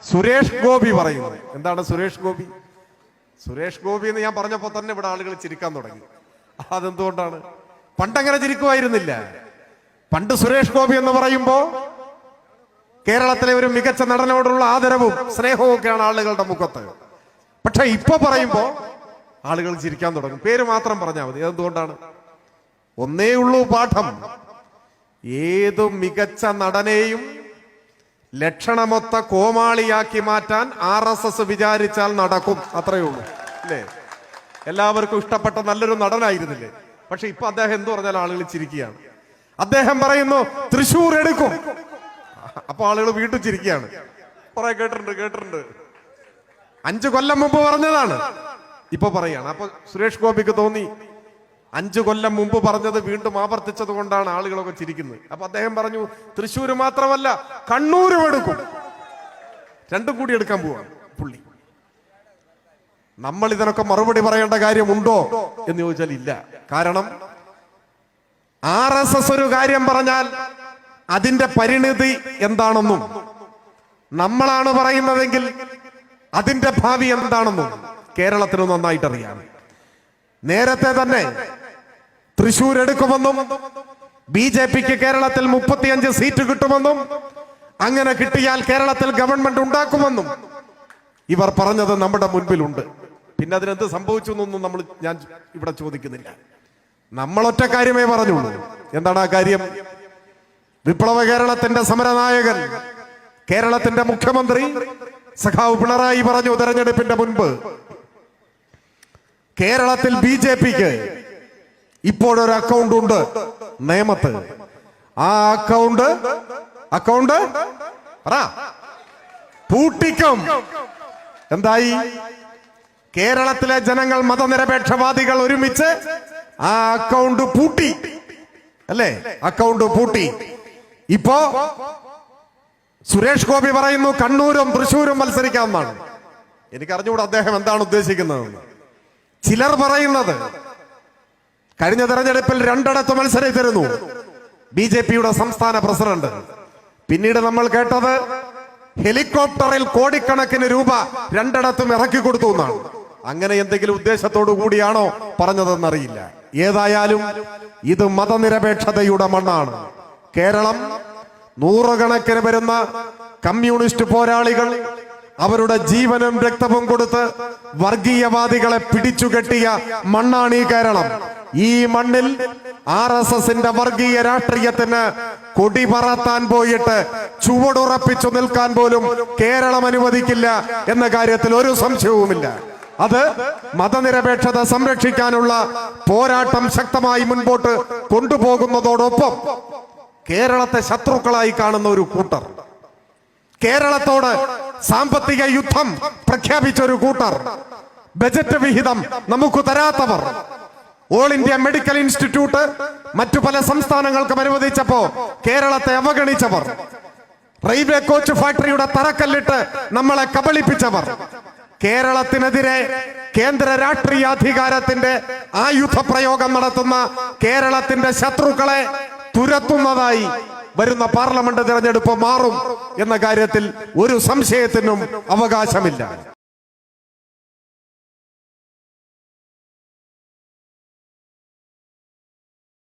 സുരേഷ് ഗോപി പറയുന്നു. എന്താണ് സുരേഷ് ഗോപി? സുരേഷ് ഗോപി എന്ന് ഞാൻ പറഞ്ഞപ്പോൾ തന്നെ ഇവിടെ ആളുകൾ ചിരിക്കാൻ തുടങ്ങി. അതെന്തുകൊണ്ടാണ്? പണ്ടങ്ങനെ ചിരിക്കുമായിരുന്നില്ല. പണ്ട് സുരേഷ് ഗോപി എന്ന് പറയുമ്പോ കേരളത്തിലെ ഒരു മികച്ച നടനോടുള്ള ആദരവും സ്നേഹവും ഒക്കെയാണ് ആളുകളുടെ മുഖത്ത്. പക്ഷെ ഇപ്പൊ പറയുമ്പോ ആളുകൾ ചിരിക്കാൻ തുടങ്ങും. പേര് മാത്രം പറഞ്ഞാൽ മതി. അതെന്തുകൊണ്ടാണ്? ഒന്നേ ഉള്ളൂ പാഠം. ഏത് മികച്ച നടനെയും ലക്ഷണമൊത്ത കോമാളിയാക്കി മാറ്റാൻ ആർ എസ് എസ് വിചാരിച്ചാൽ നടക്കും. അത്രയേ ഉള്ളൂ. അല്ലേ? എല്ലാവർക്കും ഇഷ്ടപ്പെട്ട നല്ലൊരു നടനായിരുന്നില്ലേ? പക്ഷെ ഇപ്പൊ അദ്ദേഹം എന്തു പറഞ്ഞാൽ ആളുകൾ ചിരിക്കുകയാണ്. അദ്ദേഹം പറയുന്നു തൃശൂർ എടുക്കും. അപ്പൊ ആളുകൾ വീണ്ടും ചിരിക്കുകയാണ്. കുറെ കേട്ടിട്ടുണ്ട് കേട്ടിട്ടുണ്ട്. അഞ്ചു കൊല്ലം മുമ്പ് പറഞ്ഞതാണ്. ഇപ്പൊ പറയാണ്. അപ്പൊ സുരേഷ് ഗോപിക്ക് തോന്നി അഞ്ചു കൊല്ലം മുമ്പ് പറഞ്ഞത് വീണ്ടും ആവർത്തിച്ചത് കൊണ്ടാണ് ആളുകളൊക്കെ ചിരിക്കുന്നത്. അപ്പൊ അദ്ദേഹം പറഞ്ഞു തൃശ്ശൂർ മാത്രമല്ല കണ്ണൂരും എടുക്കും. രണ്ടും കൂടി എടുക്കാൻ പോവാണ് പുള്ളി. നമ്മൾ ഇതിനൊക്കെ മറുപടി പറയേണ്ട കാര്യമുണ്ടോ എന്ന് ചോദിച്ചാൽ ഇല്ല. കാരണം ആർ എസ് എസ് ഒരു കാര്യം പറഞ്ഞാൽ അതിന്റെ പരിണിതി എന്താണെന്നും നമ്മളാണ് പറയുന്നതെങ്കിൽ അതിന്റെ ഭാവി എന്താണെന്നും കേരളത്തിന് നന്നായിട്ട് അറിയാം നേരത്തെ തന്നെ തൃശൂർ എടുക്കുമെന്നും ബി ജെ പിക്ക് കേരളത്തിൽ മുപ്പത്തിയഞ്ച് സീറ്റ് കിട്ടുമെന്നും അങ്ങനെ കിട്ടിയാൽ കേരളത്തിൽ ഗവൺമെന്റ് ഉണ്ടാക്കുമെന്നും ഇവർ പറഞ്ഞത് നമ്മുടെ മുൻപിലുണ്ട്. പിന്നെ അതിനെന്ത് സംഭവിച്ചു എന്നൊന്നും നമ്മൾ ഞാൻ ഇവിടെ ചോദിക്കുന്നില്ല. നമ്മളൊറ്റ കാര്യമേ പറഞ്ഞുള്ളൂ. എന്താണ് ആ കാര്യം? വിപ്ലവ കേരളത്തിന്റെ സമരനായകൻ കേരളത്തിന്റെ മുഖ്യമന്ത്രി സഖാവ് പിണറായി പറഞ്ഞു തെരഞ്ഞെടുപ്പിന്റെ മുൻപ്. കേരളത്തിൽ ബി ജെ പിക്ക് ഇപ്പോഴൊരു അക്കൗണ്ട് ഉണ്ട്. നേമത്ത്. ആ അക്കൗണ്ട് അക്കൗണ്ട് പൂട്ടിക്കും. എന്തായി? കേരളത്തിലെ ജനങ്ങൾ മതനിരപേക്ഷവാദികൾ ഒരുമിച്ച് ആ അക്കൗണ്ട് പൂട്ടി. അല്ലേ? അക്കൗണ്ട് പൂട്ടി. ഇപ്പോ സുരേഷ് ഗോപി പറയുന്നു കണ്ണൂരും തൃശ്ശൂരും മത്സരിക്കാമെന്നാണ്. എനിക്കറിഞ്ഞുകൂടെ അദ്ദേഹം എന്താണ് ഉദ്ദേശിക്കുന്നത് ചിലർ പറയുന്നത് കഴിഞ്ഞ തെരഞ്ഞെടുപ്പിൽ രണ്ടിടത്ത് മത്സരിച്ചിരുന്നു ബി ജെ പിയുടെ സംസ്ഥാന പ്രസിഡന്റ്. പിന്നീട് നമ്മൾ കേട്ടത് ഹെലികോപ്റ്ററിൽ കോടിക്കണക്കിന് രൂപ രണ്ടിടത്തും ഇറക്കി കൊടുത്തു എന്നാണ്. അങ്ങനെ എന്തെങ്കിലും ഉദ്ദേശത്തോടു കൂടിയാണോ പറഞ്ഞതെന്നറിയില്ല. ഏതായാലും ഇത് മതനിരപേക്ഷതയുടെ മണ്ണാണ്. കേരളം നൂറുകണക്കിന് വരുന്ന കമ്മ്യൂണിസ്റ്റ് പോരാളികൾ അവരുടെ ജീവനും രക്തവും കൊടുത്ത് വർഗീയവാദികളെ പിടിച്ചുകെട്ടിയ മണ്ണാണ് ഈ കേരളം. ഈ മണ്ണിൽ ആർ എസ് എസിന്റെ വർഗീയ രാഷ്ട്രീയത്തിന് കൊടി പറത്താൻ പോയിട്ട് ചുവടുറപ്പിച്ചു നിൽക്കാൻ പോലും കേരളം അനുവദിക്കില്ല എന്ന കാര്യത്തിൽ ഒരു സംശയവുമില്ല. അത് മതനിരപേക്ഷത സംരക്ഷിക്കാനുള്ള പോരാട്ടം ശക്തമായി മുൻപോട്ട് കൊണ്ടുപോകുന്നതോടൊപ്പം കേരളത്തെ ശത്രുക്കളായി കാണുന്ന ഒരു കൂട്ടർ കേരളത്തോട് സാമ്പത്തിക യുദ്ധം പ്രഖ്യാപിച്ച ഒരു കൂട്ടർ ബജറ്റ് വിഹിതം നമുക്ക് തരാത്തവർ ഓൾ ഇന്ത്യ മെഡിക്കൽ ഇൻസ്റ്റിറ്റ്യൂട്ട് മറ്റു പല സംസ്ഥാനങ്ങൾക്കും അനുവദിച്ചപ്പോ കേരളത്തെ അവഗണിച്ചവർ. റെയിൽവേ കോച്ച് ഫാക്ടറിയുടെ തറക്കല്ലിട്ട് നമ്മളെ കബളിപ്പിച്ചവർ. കേരളത്തിനെതിരെ കേന്ദ്ര രാഷ്ട്രീയ അധികാരത്തിന്റെ ആയുധ പ്രയോഗം നടത്തുന്ന കേരളത്തിന്റെ ശത്രുക്കളെ തുരത്തുന്നതായി വരുന്ന പാർലമെന്റ് തിരഞ്ഞെടുപ്പ് മാറും എന്ന കാര്യത്തിൽ ഒരു സംശയത്തിനും അവകാശമില്ല.